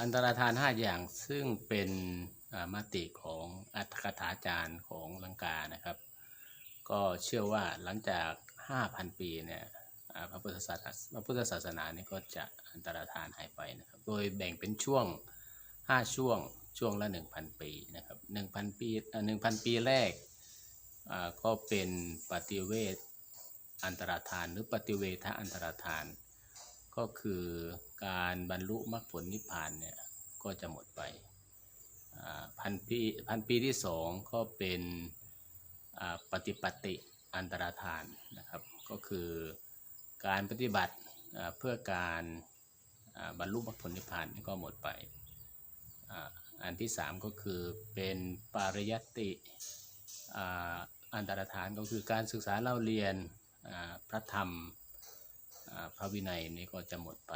อันตรธานห้าอย่างซึ่งเป็นมติของอัตถกถาจารย์ของลังกานะครับ ก็เชื่อว่าหลังจาก 5,000 ปีเนี่ยพระพุทธศาสนาพระพุทธศาสนาเนี่ยก็จะอันตรธานหายไปนะครับ โดยแบ่งเป็นช่วง 5 ช่วงช่วงละ 1,000 ปีนะครับ1,000 ปีอ่า1,000 ปีแรกก็เป็นปฏิเวทอันตรธานหรือปฏิเวทอันตรธาน ก็คือ การบรรลุมรรคผลนิพพานเนี่ยก็จะหมดไปพันปีพันปีที่สองก็เป็นปฏิปติอันตรธานนะครับ ก็คือการปฏิบัติเพื่อการบรรลุมรรคผลนิพพานนี่ก็หมดไป อันที่สามก็คือเป็นปริยัติอันตรธานก็คือการศึกษาเล่าเรียนพระธรรมพระวินัยนี่ก็จะหมดไป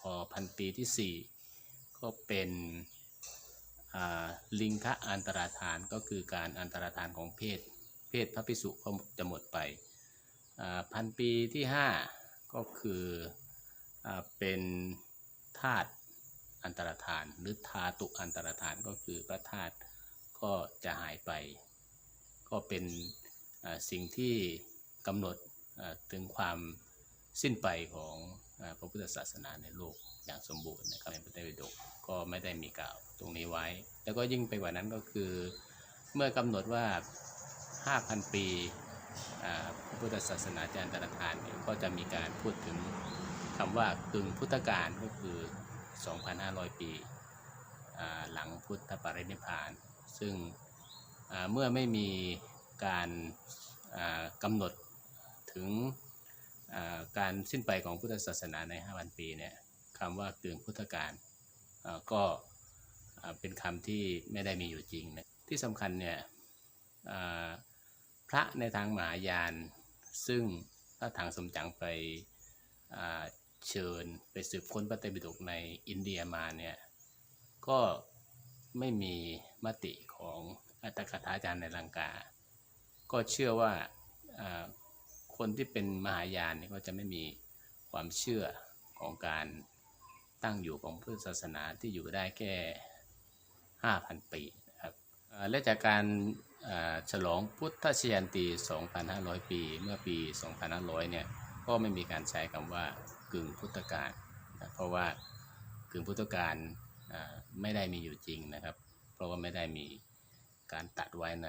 พอพันปีที่ 4 ก็เป็นลิงคะอันตราทานก็คือการอันตราทานของเพศ เพศพระภิกษุก็จะหมดไปพันปีที่ 5 ก็คืออเป็นธาตุอันตรธาน หรือธาตุอันตรธานก็คือพระธาตุก็จะหายไป ก็เป็นสิ่งที่กำหนดถึงความสิ้นไปของ พระพุทธศาสนาในโลกอย่างสมบูรณ์นะครับในพระไตรปิฎกก็ไม่ได้มีกล่าวตรงนี้ไว้ แล้วก็ยิ่งไปกว่านั้นก็คือ เมื่อกำหนดว่า 5,000 ปีอ่าพระพุทธศาสนาจารย์ตรทานเนี่ยก็จะมีการพูดถึงคำว่ากึ่งพุทธกาลก็คือ 2,500 ปีอ่าหลังพุทธปรินิพาน ซึ่งอ่าเมื่อไม่มีการอ่ากำหนดถึง การสิ้นไปของพุทธศาสนาใน 5,000 ปีเนี่ยคำว่ากึ่งพุทธกาลอ่าก็เป็นคำที่ไม่ได้มีอยู่จริงนะที่สำคัญเนี่ยพระในทางมหายาน ซึ่งพระถังสมจังไปเชิญไปสืบค้นพระไตรปิฎกในอินเดียมาเนี่ยก็ไม่มีมติของอัตถกถาจารย์ในลังกา ก็เชื่อว่า คนที่เป็นมหายานนี่ก็จะไม่มีความเชื่อของการตั้งอยู่ของพุทธศาสนาที่อยู่ได้แค่ 5,000 ปีนะครับและจากการฉลองพุทธชยันตี 2,500 ปี เมื่อปี 2,500 เนี่ย ก็ไม่มีการใช้คำว่ากึ่งพุทธกาลนะเพราะว่ากึ่งพุทธกาลไม่ได้มีอยู่จริงนะครับ เพราะว่าไม่ได้มีการตัดไว้ใน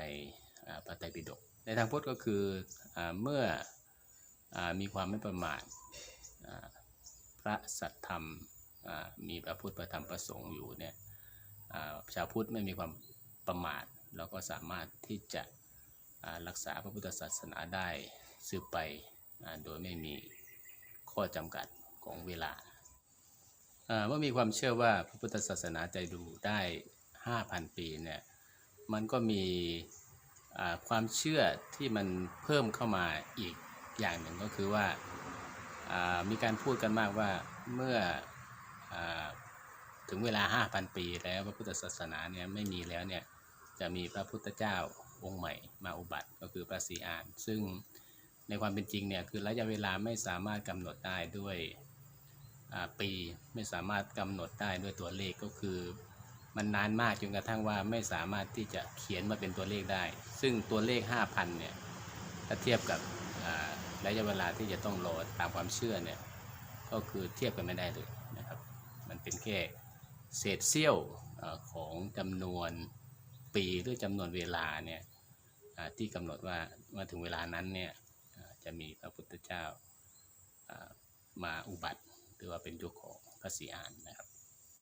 พระไตรปิฎกในทางพุทธก็คืออเมื่อ มีความไม่ประมาทพระสัทธรรมมีพระพุทธพระธรรมพระสงฆ์อยู่เนี่ยชาวพุทธไม่มีความประมาทเราก็สามารถที่จะรักษาพระพุทธศาสนาได้สืบไปโดยไม่มีข้อจำกัดของเวลาเมื่อมีความเชื่อว่าพระพุทธศาสนาจะอยู่ได้ 5,000 ปีเนี่ยมันก็มีความเชื่อที่มันเพิ่มเข้ามาอีก อย่างหนึ่งก็คือว่ามีการพูดกันมากว่าเมื่ออถึงเวลา 5,000 ปีแล้วพระพุทธศาสนาเนี่ยไม่มีแล้วเนี่ยจะมีพระพุทธเจ้าองค์ใหม่มาอุบัติก็คือพระศรีอาน ซึ่งในความเป็นจริงเนี่ยคือระยะเวลาไม่สามารถกำหนดได้ด้วยปีไม่สามารถกำหนดได้ด้วยตัวเลขก็คือ มันนานมากจนกระทั่งว่าไม่สามารถที่จะเขียนมาเป็นตัวเลขได้ ซึ่งตัวเลข 5,000เนี่ยถ้าเทียบกับ ระยะเวลาที่จะต้องรอตามความเชื่อเนี่ยก็คือเทียบกันไม่ได้เลยนะครับ มันเป็นแค่เศษเสี้ยวอของจำนวนปีหรือจำนวนเวลาเนี่ยที่กำหนดว่าเมื่อถึงเวลานั้นเนี่ยจะมีพระพุทธเจ้าอ่ามาอุบัติ หรือว่าเป็นยุคของพระศรีอานนะครับ